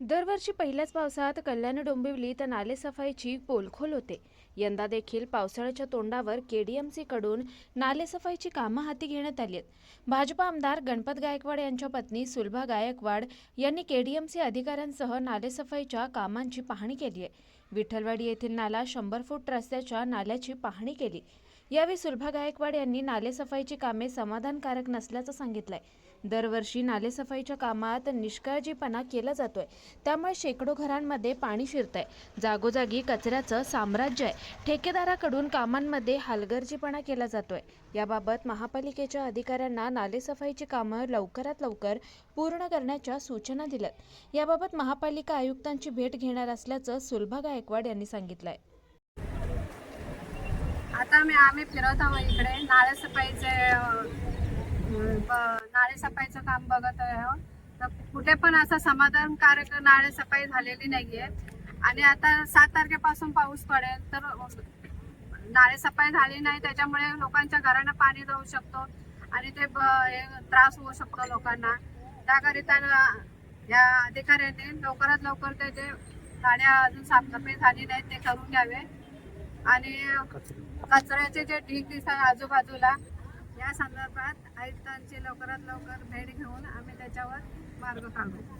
दरवर्षी पहिल्याच पावसाळ्यात कल्याण डोंबिवलीत नालेसफाईची पोलखोल होते. यंदा देखील पावसाळ्याच्या तोंडावर केडीएमसीकडून नालेसफाईची कामं हाती घेण्यात आली आहेत. भाजपा आमदार गणपत गायकवाड यांच्या पत्नी सुलभा गायकवाड यांनी केडीएमसी अधिकाऱ्यांसह नालेसफाईच्या कामांची पाहणी केली आहे. विठ्ठलवाडी येथील नाला शंभर फूट रस्त्याच्या नाल्याची पाहणी केली. यावेळी सुलभा गायकवाड यांनी नालेसफाईची कामे समाधानकारक नसल्याचं सांगितलंय. दरवर्षी नालेसफाईच्या कामात निष्काळजीपणा केला जातोय. त्यामुळे शेकडो घरांमध्ये पाणी शिरतंय. जागोजागी कचऱ्याचं साम्राज्य आहे. ठेकेदाराकडून कामांमध्ये हलगर्जीपणा केला जातोय. याबाबत महापालिकेच्या अधिकाऱ्यांना नालेसफाईची कामं लवकरात लवकर पूर्ण करण्याच्या सूचना दिल्यात. याबाबत महापालिका आयुक्तांची भेट घेणार असल्याचं सुलभा गायकवाड यांनी सांगितलंय. आता मी आम्ही फिरत आहोत इकडे. नाळेसफाईचे नाळेसफाईचं काम बघत आहोत तर कुठे पण असं समाधानकारक नाळेसफाई झालेली नाहीये. आणि आता सात तारखेपासून पाऊस पडेल तर नाळे सफाई झाली नाही त्याच्यामुळे लोकांच्या घरांना पाणी जाऊ शकतो आणि ते ब- हे त्रास होऊ शकतो लोकांना. त्याकरिता या अधिकाऱ्यांनी लवकरात लवकर ते जे नाण्या अजून साफसफाई झाली नाही ते करून घ्यावे. आणि कचऱ्याचे जे ढीक दिसत आहे आजूबाजूला या संदर्भात आयुक्तांची लवकरात लवकर भेट घेऊन आम्ही त्याच्यावर मार्ग काढू.